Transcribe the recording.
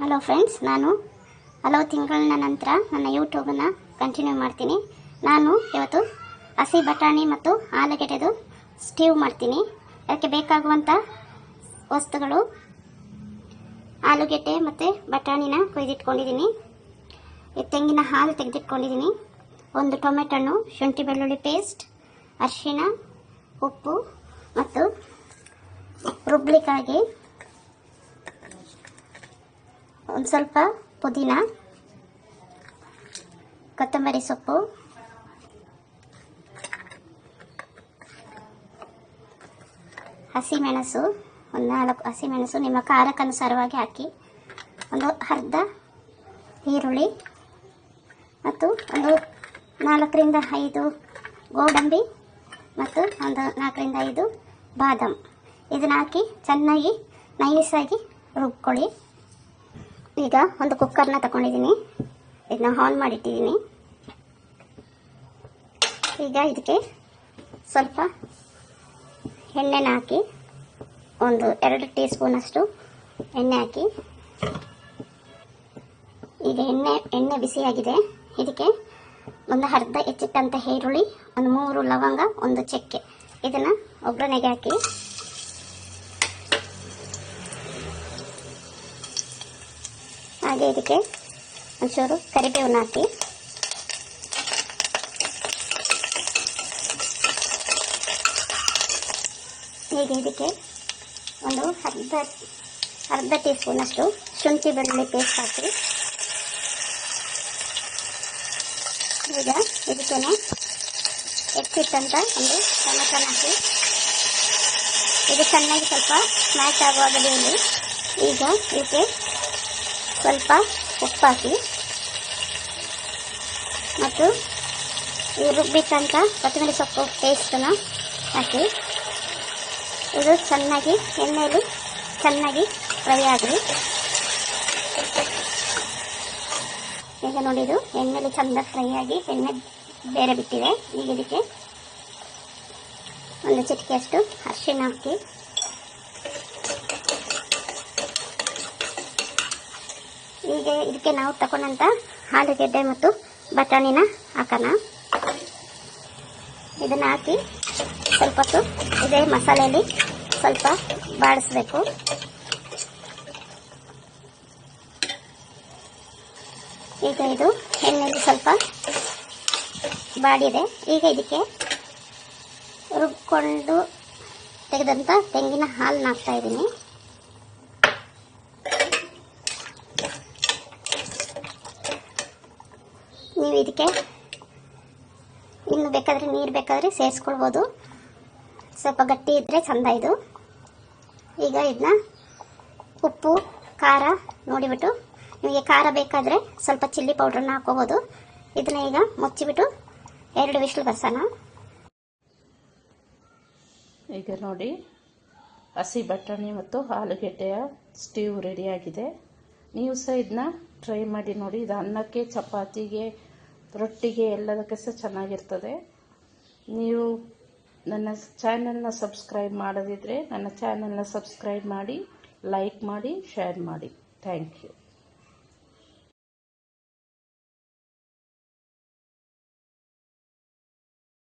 Hello friends ನಾನು ಹಲವು ತಿಂಗಳ ನಂತರ ನನ್ನ ಯೂಟ್ಯೂಬನ್ನು ಕಂಟಿನ್ಯೂ ಮಾಡ್ತೀನಿ. ನಾನು ಇವತ್ತು ಹಸಿ ಬಟಾಣಿ ಮತ್ತು ಆಲೂಗೆಡ್ಡೆದು ಸ್ಟೀವ್ ಮಾಡ್ತೀನಿ. ಅದಕ್ಕೆ ಬೇಕಾಗುವಂಥ ವಸ್ತುಗಳು ಆಲೂಗೆಡ್ಡೆ ಮತ್ತು ಬಟಾಣಿನ ಕೊಯ್ದಿಟ್ಕೊಂಡಿದ್ದೀನಿ. ತೆಂಗಿನ ಹಾಲು ತೆಗೆದಿಟ್ಕೊಂಡಿದ್ದೀನಿ. ಒಂದು ಟೊಮೆಟೊ ಹಣ್ಣು, ಶುಂಠಿ ಬೆಳ್ಳುಳ್ಳಿ ಪೇಸ್ಟ್ ಅರಿಶಿಣ, ಉಪ್ಪು ಮತ್ತು ರುಬ್ಲಿಕ್ಕಾಗಿ ಒಂದು ಸ್ವಲ್ಪ ಪುದೀನ, ಕೊತ್ತಂಬರಿ ಸೊಪ್ಪು, ಹಸಿಮೆಣಸು, ಒಂದು ನಾಲ್ಕು ಹಸಿಮೆಣಸು ನಿಮ್ಮ ಖಾರಕ್ಕನುಸಾರವಾಗಿ ಹಾಕಿ, ಒಂದು ಅರ್ಧ ಈರುಳ್ಳಿ ಮತ್ತು ಒಂದು ನಾಲ್ಕರಿಂದ ಐದು ಗೋಡಂಬಿ ಮತ್ತು ಒಂದು ನಾಲ್ಕರಿಂದ ಐದು ಬಾದಾಮ್. ಇದನ್ನ ಹಾಕಿ ಚೆನ್ನಾಗಿ ನೈಸಾಗಿ ರುಬ್ಕೊಳ್ಳಿ. ಈಗ ಒಂದು ಕುಕ್ಕರ್ನ ತಗೊಂಡಿದ್ದೀನಿ ಇದನ್ನ ಆನ್ ಮಾಡಿಟ್ಟಿದ್ದೀನಿ. ಈಗ ಇದಕ್ಕೆ ಸ್ವಲ್ಪ ಎಣ್ಣೆನ ಹಾಕಿ ಒಂದು ಎರಡು ಟೀ ಸ್ಪೂನಷ್ಟು ಎಣ್ಣೆ ಹಾಕಿ. ಈಗ ಎಣ್ಣೆ ಎಣ್ಣೆ ಬಿಸಿಯಾಗಿದೆ. ಇದಕ್ಕೆ ಒಂದು ಅರ್ಧ ಹೆಚ್ಚಿಟ್ಟಂಥ ಈರುಳ್ಳಿ, ಒಂದು ಮೂರು ಲವಂಗ, ಒಂದು ಚಕ್ಕೆ. ಇದನ್ನು ಒಗ್ಗರಣೆಗೆ ಹಾಕಿ ಹಾಗೆ ಇದಕ್ಕೆ ಒಂಚೂರು ಕರಿಬೇವನ್ನ ಹಾಕಿ ಹೀಗೆ ಇದಕ್ಕೆ ಒಂದು ಅರ್ಧ ಅರ್ಧ ಟೀ ಸ್ಪೂನಷ್ಟು ಶುಂಠಿ ಬೆಳ್ಳುಳ್ಳಿ ಪೇಸ್ಟ್ ಹಾಕಿ ಈಗ ಇದಕ್ಕೇನೆ ಹೆಚ್ಚಿಟ್ಟಂತ ಒಂದು ಟೊಮೆಟೊನ ಹಾಕಿ ಇದು ಚೆನ್ನಾಗಿ ಸ್ವಲ್ಪ ಸ್ಮ್ಯಾಶ್ ಆಗುವಾಗ ಬೇಲಿ ಈಗ ಇದಕ್ಕೆ ಸ್ವಲ್ಪ ಉಪ್ಪು ಹಾಕಿ ಮತ್ತು ಈ ರುಬ್ಬಿಟ್ಟಂಥ ಕೊತ್ತಂಬರಿ ಸೊಪ್ಪು ಪೇಸ್ಟನ್ನು ಹಾಕಿ. ಇದು ಚೆನ್ನಾಗಿ ಎಣ್ಣೆಯಲ್ಲಿ ಚೆನ್ನಾಗಿ ಫ್ರೈ ಆಗಲಿ. ಈಗ ನೋಡಿ ಇದು ಎಣ್ಣೆಲಿ ಚಂದ ಫ್ರೈ ಆಗಿ ಎಣ್ಣೆ ಬೇರೆ ಬಿಟ್ಟಿದೆ. ಈಗ ಇದಕ್ಕೆ ಒಂದು ಚಿಟಿಕೆಯಷ್ಟು ಅರಿಶಿಣ ಹಾಕಿ. ಈಗ ಇದಕ್ಕೆ ನಾವು ತಗೊಂಡಂಥ ಆಲೂಗೆಡ್ಡೆ ಮತ್ತು ಬಟಾಣಿನ ಹಾಕೋಣ. ಇದನ್ನು ಹಾಕಿ ಸ್ವಲ್ಪ ಹೊತ್ತು ಇದೇ ಮಸಾಲೆಯಲ್ಲಿ ಸ್ವಲ್ಪ ಬಾಡಿಸ್ಬೇಕು. ಈಗ ಇದು ಎಣ್ಣೆಯಲ್ಲಿ ಸ್ವಲ್ಪ ಬಾಡಿದೆ. ಈಗ ಇದಕ್ಕೆ ರುಬ್ಕೊಂಡು ತೆಗೆದಂತ ತೆಂಗಿನ ಹಾಲನ್ನ ಹಾಕ್ತಾ ಇದ್ದೀನಿ. ನೀವು ಇದಕ್ಕೆ ಇನ್ನು ಬೇಕಾದರೆ ನೀರು ಬೇಕಾದರೆ ಸೇರಿಸ್ಕೊಳ್ಬೋದು. ಸ್ವಲ್ಪ ಗಟ್ಟಿ ಇದ್ದರೆ ಚಂದ ಇದು. ಈಗ ಇದನ್ನ ಉಪ್ಪು, ಖಾರ ನೋಡಿಬಿಟ್ಟು, ನಿಮಗೆ ಖಾರ ಬೇಕಾದರೆ ಸ್ವಲ್ಪ ಚಿಲ್ಲಿ ಪೌಡ್ರನ್ನ ಹಾಕೋಬೋದು ಇದನ್ನ ಈಗ ಮುಚ್ಚಿಬಿಟ್ಟು ಎರಡು ವಿಷಲು ಬರ್ಸೋಣ ಈಗ ನೋಡಿ, ಹಸಿ ಬಟಾಣಿ ಮತ್ತು ಆಲೂಗೆಡ್ಡೆಯ ಸ್ಟೀವ್ ರೆಡಿಯಾಗಿದೆ ನೀವು ಸಹ ಇದನ್ನ ಟ್ರೈ ಮಾಡಿ ನೋಡಿ. ಇದು ಅನ್ನಕ್ಕೆ, ಚಪಾತಿಗೆ ರೊಟ್ಟಿಗೆ ಎಲ್ಲದಕ್ಕೆ ಸಹ ಚೆನ್ನಾಗಿರ್ತದೆ. ನೀವು ನನ್ನ ಚಾನಲ್ನ ಸಬ್ಸ್ಕ್ರೈಬ್ ಮಾಡದಿದ್ದರೆ ನನ್ನ ಚಾನಲ್ನ ಸಬ್ಸ್ಕ್ರೈಬ್ ಮಾಡಿ, ಲೈಕ್ ಮಾಡಿ, ಶೇರ್ ಮಾಡಿ. Thank you.